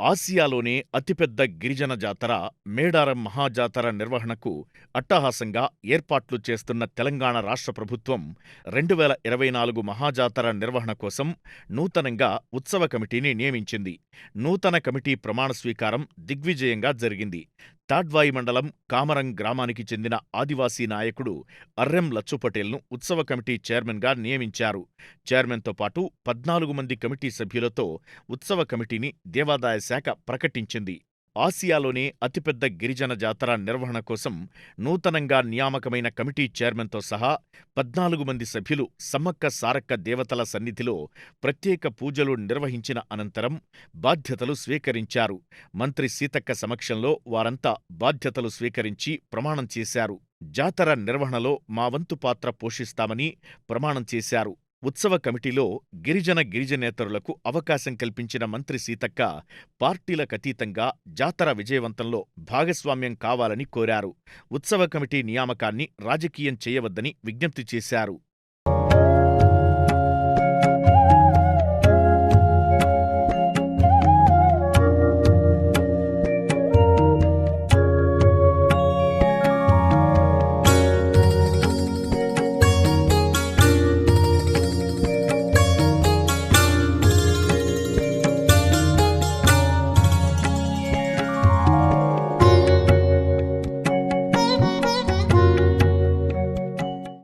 ఆసియాలోనే అతిపెద్ద గిరిజన జాతర మేడారం మహాజాతర నిర్వహణకు అట్టహాసంగా ఏర్పాట్లు చేస్తున్న తెలంగాణ రాష్ట్ర ప్రభుత్వం రెండు వేల ఇరవై నాలుగు మహాజాతర నిర్వహణ కోసం నూతనంగా ఉత్సవ కమిటీని నియమించింది. నూతన కమిటీ ప్రమాణ స్వీకారం దిగ్విజయంగా జరిగింది. తాడ్వాయి మండలం కామరం గ్రామానికి చెందిన ఆదివాసీ నాయకుడు అర్రెం లచ్చుపటేల్ను ఉత్సవ కమిటీ చైర్మన్గా నియమించారు. చైర్మన్తో పాటు పద్నాలుగు మంది కమిటీ సభ్యులతో ఉత్సవ కమిటీని దేవాదాయ శాఖ ప్రకటించింది. ఆసియాలోనే అతిపెద్ద గిరిజన జాతర నిర్వహణ కోసం నూతనంగా నియామకమైన కమిటీ చైర్మన్తో సహా పద్నాలుగు మంది సభ్యులు సమ్మక్క సారక్క దేవతల సన్నిధిలో ప్రత్యేక పూజలు నిర్వహించిన అనంతరం బాధ్యతలు స్వీకరించారు. మంత్రి సీతక్క సమక్షంలో వారంతా బాధ్యతలు స్వీకరించి ప్రమాణం చేశారు. జాతర నిర్వహణలో మా వంతు పాత్ర పోషిస్తామని ప్రమాణం చేశారు. ఉత్సవ కమిటీలో గిరిజన గిరిజనేతరులకు అవకాశం కల్పించిన మంత్రి సీతక్క పార్టీలకతీతంగా జాతర విజయవంతంలో భాగస్వామ్యం కావాలని కోరారు. ఉత్సవ కమిటీ నియామకాన్ని రాజకీయం చేయవద్దని విజ్ఞప్తి చేశారు.